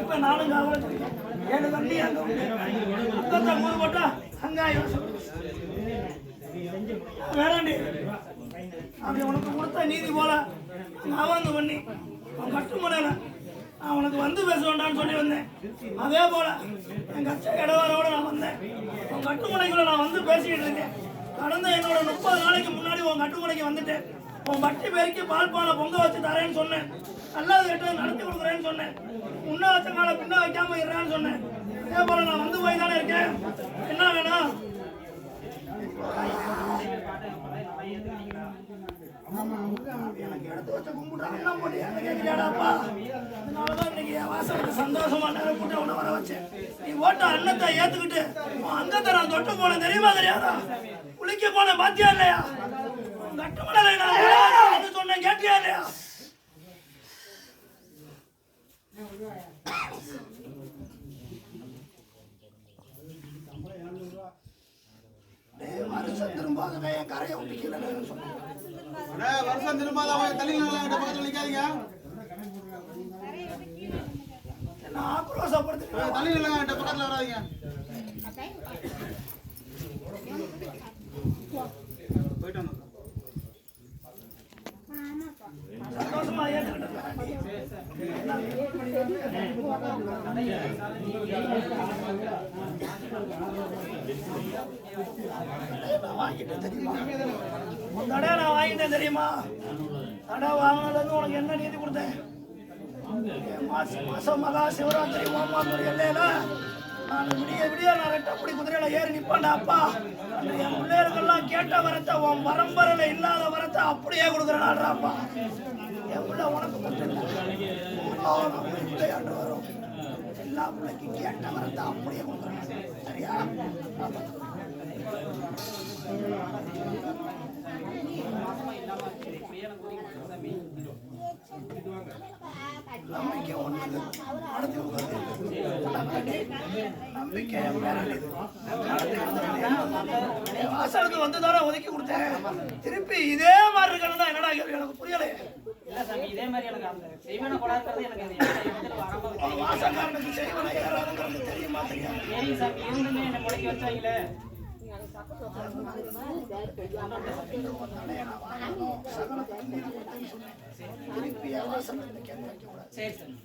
இப்ப நானும் காவல் ஏழு தம்பி அங்க உண்டு மூணு போட்டா அங்காயம் வேறாண்டி அப்படி உனக்கு கொடுத்த நீதி போல நான் வந்து பண்ணி அவன் கட்டுமனையில நான் உனக்கு வந்து பேச வேண்டாம்னு சொல்லி வந்தேன். அதே போல என் கட்ச இடவாரோட நான் வந்தேன். உன் கட்டுமனைக்குள்ள நான் வந்து பேசிக்கிட்டு இருக்கேன். கடந்த என்னோட முப்பது நாளைக்கு முன்னாடி உன் கட்டுமனைக்கு வந்துட்டேன். உன் வட்டி பேருக்கு பால்பானை பொங்க வச்சு தரேன்னு சொன்னேன். நல்லது கெட்டது நடத்தி கொடுக்குறேன்னு சொன்னேன். முன்ன வச்ச காலை பின்ன வைக்காம இருறேன்னு சொன்னேன். அதே போல நான் வந்து போய் தானே இருக்கேன். என்ன வேணும்? எனக்கு எடுத்து வச்ச கும்பிட்டு அண்ணன் போட்டு என்ன கேட்கிறியாடாப்பா? அதனாலதான் இன்னைக்கு என் வாசலுக்கு சந்தோஷமா நேரம் போட்டு உன்னை வர வச்சேன். நீ ஓட்ட அன்னத்தை ஏத்துக்கிட்டு உன் அங்கத்தை நான் தொட்டு போனேன் தெரியுமா தெரியாதா? குளிக்க போனேன் பாத்தியா இல்லையா? உன் கட்டுமணலை நான் விளையாடுறேன்னு சொன்னேன் கேட்டியா இல்லையா டேய், வருஷம் திரும்பாதவே என் கரையை சொன்னேன். அண்ணே, வருஷம் திரும்பாத அவன் தண்ணி நிலையங்கிட்ட பக்கத்துல நிக்காதீங்க. என்ன ஆக்ரோஷப்படுத்துறீங்க? தண்ணி நிலையங்கிட்ட பக்கத்துல வராதீங்க போயிட்டு வந்தோம் சந்தோஷமா ஏற்றுக்கிட்டேன் நான் வாங்கிட்டேன் தெரியுமா உன் தடையை நான் வாங்கிட்டேன் தெரியுமா தடை வாங்கினதுலேருந்து உனக்கு என்ன நீதி கொடுத்தேன்? மாசம் மாசம் மகா சிவராத்திரி ஓமாந்தூர் எல்லையில நான் விடிய விடிய நான் ரெட்டப்படி குதிரையில ஏறி நிப்பாண்டா அப்பா. அந்த என் பிள்ளைகளுக்கெல்லாம் கேட்ட வரத்தை உன் வரம்பரையில இல்லாத வரத்தை அப்படியே கொடுக்குறேன் என் பிள்ளை உனக்கு மட்டும் இல்லை பிள்ளையாண்டு வரும். எல்லா பிள்ளைக்கும் கேட்ட வரத்தை அப்படியே கொடுக்குறேன். சரியா? ஆமா. நம்பிக்கை ஒன்று அடுத்து உட்கார்ந்து. நம்பிக்கை என் மேல இது. என் வாசலுக்கு வந்து தானே ஒதுக்கி கொடுத்தேன் திருப்பி இதே மாதிரி இருக்கணும் என்னடா எனக்கு சாமி இதே மாதிரி எனக்கு செய்வன கொடாக்கிறது எனக்கு தெரியும். வாசக்காரனுக்கு செய்வன ஏறாதுங்கிறது தெரியுமா தெரியாது சரிங்க சாமி இருந்துமே என்னை முடக்கி வச்சாங்களே திருப்பி என் வாசலுக்கு சரி சாமி